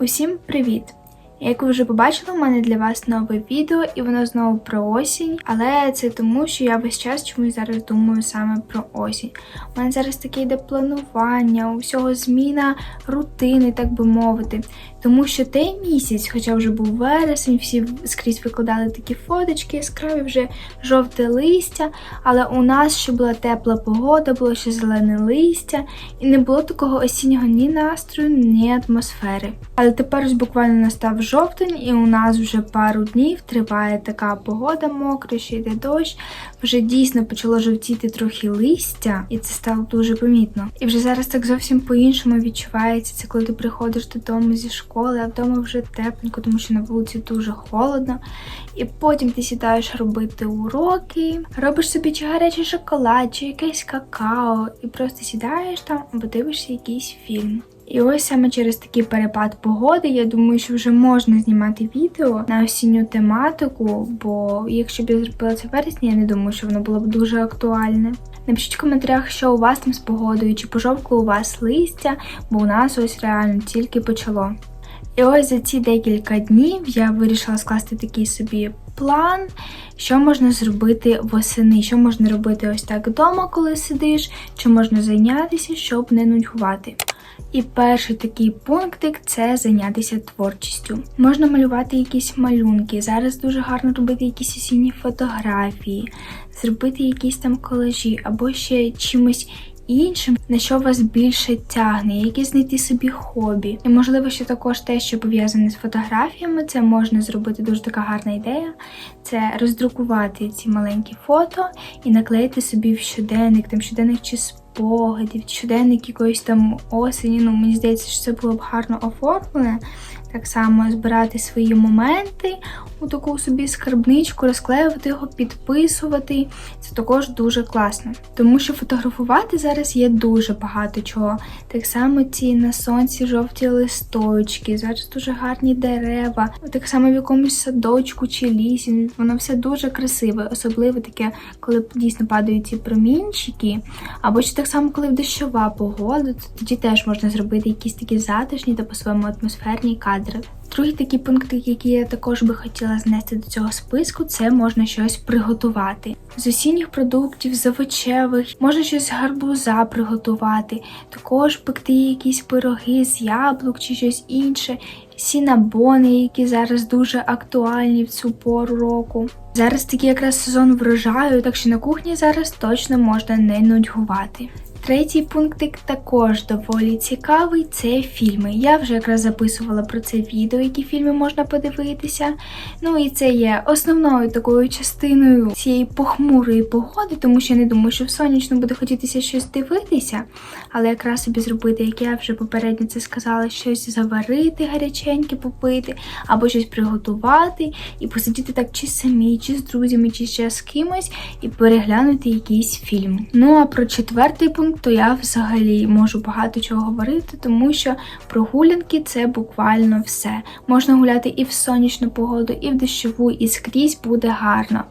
Усім привіт! Як ви вже побачили, у мене для вас нове відео, і воно знову про осінь. Але це тому, що я весь час чомусь зараз думаю саме про осінь. У мене зараз таке йде планування, усього зміна рутини, так би мовити. Тому що той місяць, хоча вже був вересень, всі скрізь викладали такі фоточки, яскраві вже жовте листя. Але у нас ще була тепла погода, було ще зелене листя, і не було такого осіннього ні настрою, ні атмосфери. Але тепер ось буквально настав жовтень, і у нас вже пару днів триває така погода мокра, ще йде дощ. Вже дійсно почало жовтіти трохи листя, і це стало дуже помітно. І вже зараз так зовсім по-іншому відчувається. Це коли ти приходиш додому зі школи, а вдома вже тепленько, тому що на вулиці дуже холодно. І потім ти сідаєш робити уроки, робиш собі чи гарячий шоколад, чи якесь какао, і просто сідаєш там або дивишся якийсь фільм. І ось саме через такий перепад погоди, я думаю, що вже можна знімати відео на осінню тематику, бо якщо б я зробила це в вересні, я не думаю, що воно було б дуже актуальне. Напишіть в коментарях, що у вас там з погодою, чи пожовкло у вас листя, бо у нас ось реально тільки почало. І ось за ці декілька днів я вирішила скласти такий собі план, що можна зробити восени, що можна робити ось так вдома, коли сидиш, чи можна зайнятися, щоб не нудьгувати. І перший такий пунктик це зайнятися творчістю. Можна малювати якісь малюнки. Зараз дуже гарно робити якісь осінні фотографії, зробити якісь там колажі або ще чимось іншим, на що вас більше тягне, які знайти собі хобі. І можливо, що також те, що пов'язане з фотографіями, це можна зробити дуже така гарна ідея. Це роздрукувати ці маленькі фото і наклеїти собі в щоденник, там щоденник чи спогадів, щоденник якоїсь там осені. Ну, мені здається, що це було б гарно оформлене. Так само збирати свої моменти у таку собі скарбничку, розклеювати його, підписувати. Це також дуже класно. Тому що фотографувати зараз є дуже багато чого. Так само ці на сонці жовті листочки, зараз дуже гарні дерева, так само в якомусь садочку чи лісі. Воно все дуже красиве, особливо таке, коли дійсно падають ці промінчики. Або ще так само, коли в дощова погода, то тоді теж можна зробити якісь такі затишні та по-своєму атмосферні кадри. Другий такий пункт, який я також би хотіла знести до цього списку, це можна щось приготувати. З осінніх продуктів, з овочевих, можна щось гарбуза приготувати, також пекти якісь пироги з яблук чи щось інше, сінабони, які зараз дуже актуальні в цю пору року. Зараз такий якраз сезон врожаю, так що на кухні зараз точно можна не нудьгувати. Третій пунктик також доволі цікавий це фільми. Я вже якраз записувала про це відео, які фільми можна подивитися. Ну і це є основною такою частиною цієї похмурої погоди, тому що я не думаю, що в сонячно буде хотітися щось дивитися, але якраз собі зробити, як я вже попередньо це сказала, щось заварити гаряченьке, попити, або щось приготувати, і посидіти так чи самі, чи з друзями, чи ще з кимось, і переглянути якийсь фільм. Ну а про четвертий пункт то я взагалі можу багато чого говорити, тому що прогулянки це буквально все. Можна гуляти і в сонячну погоду, і в дощову, і скрізь буде гарно.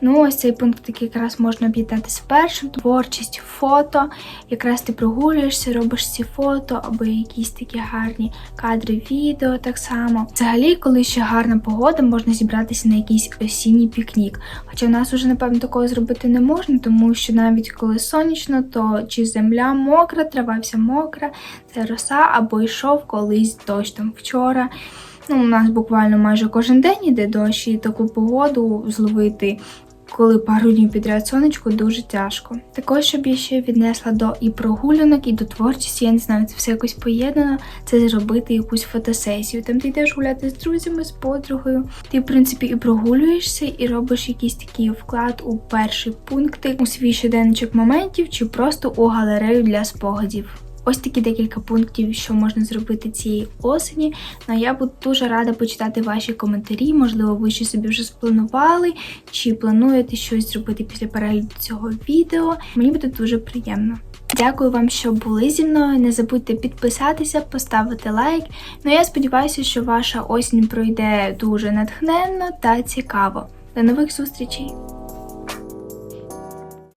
Ну, ось цей пункт такий якраз можна об'єднати з першим. Творчість фото. Якраз ти прогулюєшся, робиш ці фото, або якісь такі гарні кадри відео так само. Взагалі, коли ще гарна погода, можна зібратися на якийсь осінній пікнік. Хоча в нас уже, напевно, такого зробити не можна, тому що навіть коли сонячно, то чи земля мокра, трава вся мокра, це роса, або йшов колись дощ там вчора. Ну, У нас буквально майже кожен день іде дощ, і таку погоду зловити коли пару днів підряд сонечко дуже тяжко. Також щоб я ще віднесла до і прогулянок, і до творчості, я не знаю, це все якось поєднано. Це зробити якусь фотосесію. Там ти йдеш гуляти з друзями, з подругою. Ти, в принципі, і прогулюєшся, і робиш якийсь такий вклад у перший пункти, у свій щоденничок моментів, чи просто у галерею для спогадів. Ось такі декілька пунктів, що можна зробити цієї осені. Ну я буду дуже рада почитати ваші коментарі. Можливо, ви щось собі вже спланували, чи плануєте щось зробити після перегляду цього відео. Мені буде дуже приємно. Дякую вам, що були зі мною. Не забудьте підписатися, поставити лайк. Ну я сподіваюся, що ваша осінь пройде дуже натхненно та цікаво. До нових зустрічей!